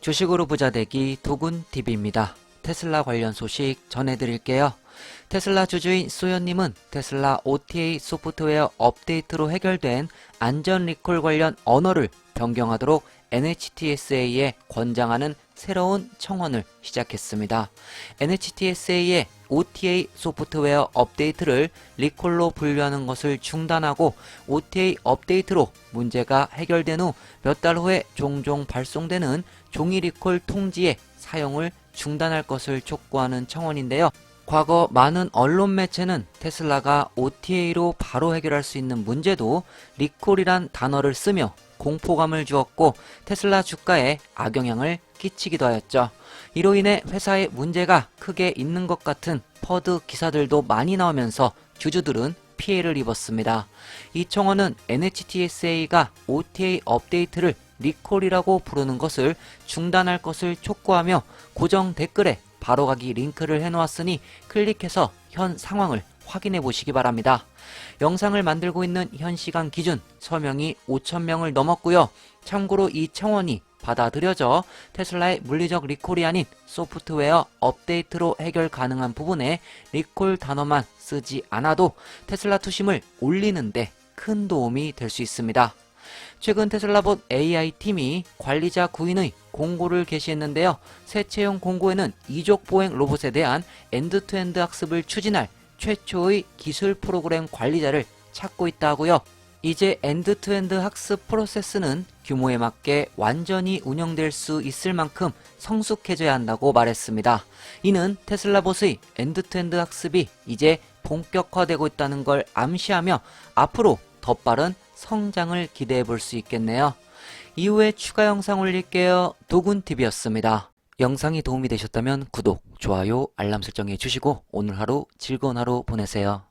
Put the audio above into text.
주식으로 부자 되기 도군TV입니다. 테슬라 관련 소식 전해드릴게요. 테슬라 주주인 소연님은 테슬라 OTA 소프트웨어 업데이트로 해결된 안전 리콜 관련 언어를 변경하도록 NHTSA에 권장하는 새로운 청원을 시작했습니다. NHTSA의 OTA 소프트웨어 업데이트를 리콜로 분류하는 것을 중단하고 OTA 업데이트로 문제가 해결된 후 몇 달 후에 종종 발송되는 종이 리콜 통지의 사용을 중단할 것을 촉구하는 청원인데요. 과거 많은 언론 매체는 테슬라가 OTA로 바로 해결할 수 있는 문제도 리콜이란 단어를 쓰며 공포감을 주었고 테슬라 주가에 악영향을 끼치기도 하였죠. 이로 인해 회사에 문제가 크게 있는 것 같은 퍼드 기사들도 많이 나오면서 주주들은 피해를 입었습니다. 이 청원은 NHTSA가 OTA 업데이트를 리콜이라고 부르는 것을 중단할 것을 촉구하며 고정 댓글에 바로가기 링크를 해놓았으니 클릭해서 현 상황을 확인해 보시기 바랍니다. 영상을 만들고 있는 현 시간 기준 서명이 5천명을 넘었고요. 참고로 이 청원이 받아들여져 테슬라의 물리적 리콜이 아닌 소프트웨어 업데이트로 해결 가능한 부분에 리콜 단어만 쓰지 않아도 테슬라 투심을 올리는데 큰 도움이 될 수 있습니다. 최근 테슬라봇 AI 팀이 관리자 구인의 공고를 게시했는데요. 새 채용 공고에는 이족 보행 로봇에 대한 엔드투엔드 학습을 추진할 최초의 기술 프로그램 관리자를 찾고 있다고요. 이제 엔드투엔드 학습 프로세스는 규모에 맞게 완전히 운영될 수 있을 만큼 성숙해져야 한다고 말했습니다. 이는 테슬라봇의 엔드투엔드 학습이 이제 본격화되고 있다는 걸 암시하며 앞으로 더 빠른 성장을 기대해 볼 수 있겠네요. 이후에 추가 영상 올릴게요. 도군TV였습니다. 영상이 도움이 되셨다면 구독, 좋아요, 알람 설정해 주시고 오늘 하루 즐거운 하루 보내세요.